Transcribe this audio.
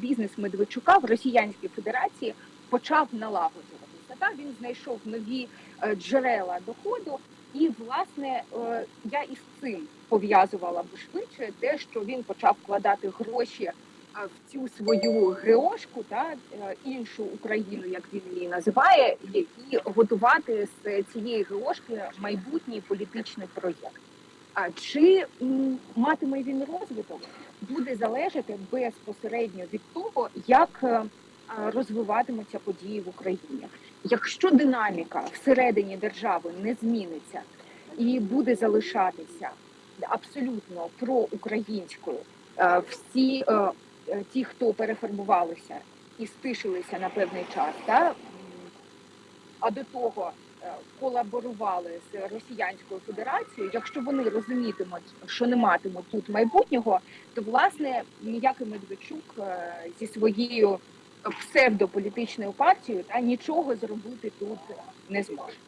бізнес Медведчука в Росіянській Федерації почав налагоджуватися. Та він знайшов нові е, джерела доходу, і власне е, я із цим пов'язувала б швидше те, що він почав вкладати гроші е, в цю свою геошку, та іншу Україну, як він її називає, і готувати з цієї геошки майбутній політичний проєкт. А чи матиме він розвиток, буде залежати безпосередньо від того, як е, розвиватимуться події в Україні. Якщо динаміка всередині держави не зміниться і буде залишатися абсолютно проукраїнською, е, всі е, е, ті, хто перефарбувалися і стишилися на певний час, та, а до того е, колаборували з Росіянською Федерацією, якщо вони розумітимуть, що не матимуть тут майбутнього, то власне ніякий Медведчук е, зі своєю псевдополітичною партією та нічого зробити тут не зможе.